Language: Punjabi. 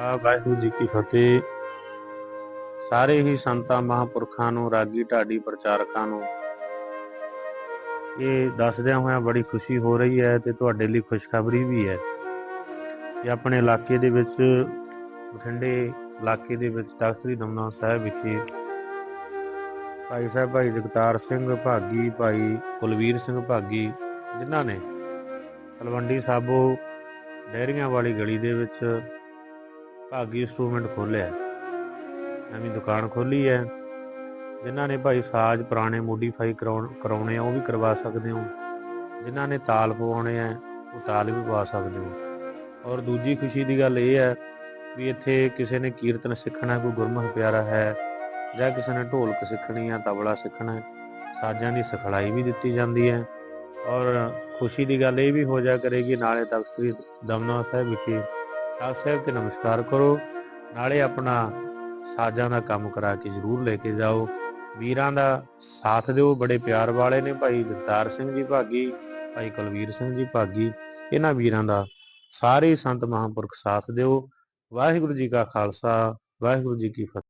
ਆ ਵਾਹਿਗੁਰੂ ਜੀ ਕੀ ਫਤਿਹ। ਸਾਰੇ ਹੀ ਸੰਤਾਂ ਮਹਾਂਪੁਰਖਾਂ ਨੂੰ, ਰਾਗੀ ਢਾਡੀ ਪ੍ਰਚਾਰਕਾਂ ਨੂੰ, ਇਹ ਦੱਸਦਿਆਂ ਹੋਇਆਂ ਬੜੀ ਖੁਸ਼ੀ ਹੋ ਰਹੀ ਹੈ ਤੇ ਤੁਹਾਡੇ ਲਈ ਖੁਸ਼ਖਬਰੀ ਵੀ ਹੈ ਕਿ ਆਪਣੇ ਇਲਾਕੇ ਦੇ ਵਿੱਚ, ਬਠਿੰਡੇ ਇਲਾਕੇ ਦੇ ਵਿੱਚ ਤਖ਼ਤ ਦਮਨਾ ਸਾਹਿਬ ਵਿਖੇ ਭਾਈ ਸਾਹਿਬ, ਭਾਈ ਜਗਤਾਰ ਸਿੰਘ, ਭਾਗੀ ਭਾਈ ਕੁਲਵੀਰ ਸਿੰਘ, ਭਾਗੀ ਜਿਨ੍ਹਾਂ ਨੇ ਤਲਵੰਡੀ ਸਾਬੋ ਡੈਰੀਆਂ ਵਾਲੀ ਗਲੀ ਦੇ ਵਿੱਚ ਭਾਗੀ ਇੰਸਟਰੂਮੈਂਟ ਖੋਲਿਆ। ਨਵੀਂ ਦੁਕਾਨ ਖੋਲੀ ਹੈ ਜਿਨ੍ਹਾਂ ਨੇ ਭਾਈ ਸਾਜ਼ ਪੁਰਾਣੇ ਮੋਡੀਫਾਈ ਕਰਾਉਣ, ਕਰਾਉਣੇ ਆ, ਉਹ ਵੀ ਕਰਵਾ ਸਕਦੇ ਹੋ। ਜਿਨ੍ਹਾਂ ਨੇ ਤਾਲ ਪਵਾਉਣੇ ਆ, ਉਹ ਤਾਲ ਵੀ ਪਵਾ ਸਕਦੇ ਹੋ। ਔਰ ਦੂਜੀ ਖੁਸ਼ੀ ਦੀ ਗੱਲ ਇਹ ਹੈ ਵੀ ਇੱਥੇ ਕਿਸੇ ਨੇ ਕੀਰਤਨ ਸਿੱਖਣਾ, ਕੋਈ ਗੁਰਮੁਖ ਪਿਆਰਾ ਹੈ, ਜਾਂ ਕਿਸੇ ਨੇ ਢੋਲਕ ਸਿੱਖਣੀ ਆ, ਤਬਲਾ ਸਿੱਖਣਾ, ਸਾਜ਼ਾਂ ਦੀ ਸਿਖਲਾਈ ਵੀ ਦਿੱਤੀ ਜਾਂਦੀ ਹੈ ਔਰ ਖੁਸ਼ੀ ਦੀ ਗੱਲ ਇਹ ਵੀ ਹੋ ਜਾ ਕਰੇਗੀ, ਨਾਲੇ ਤਖਤ ਸ੍ਰੀ ਦਮਦਮਾ ਸਾਹਿਬ ਵਿਖੇ ਖਾਲਸਾ ਸਾਹਿਬ ਤੇ ਨਮਸਕਾਰ ਕਰੋ। ਨਾਲੇ ਆਪਣਾ ਸਾਜ਼ਾਂ ਦਾ ਕੰਮ ਕਰਾ ਕੇ ਜ਼ਰੂਰ ਲੈ ਕੇ ਜਾਓ। ਵੀਰਾਂ ਦਾ ਸਾਥ ਦਿਓ। ਬੜੇ ਪਿਆਰ ਵਾਲੇ ਨੇ ਭਾਈ ਜਗਤਾਰ ਸਿੰਘ ਜੀ ਭਾਗੀ, ਭਾਈ ਕੁਲਵੀਰ ਸਿੰਘ ਜੀ ਭਾਗੀ। ਇਹਨਾਂ ਵੀਰਾਂ ਦਾ ਸਾਰੇ ਸੰਤ ਮਹਾਂਪੁਰਖ ਸਾਥ ਦਿਓ। ਵਾਹਿਗੁਰੂ ਜੀ ਕਾ ਖਾਲਸਾ, ਵਾਹਿਗੁਰੂ ਜੀ ਕੀ ਫਤਿਹ।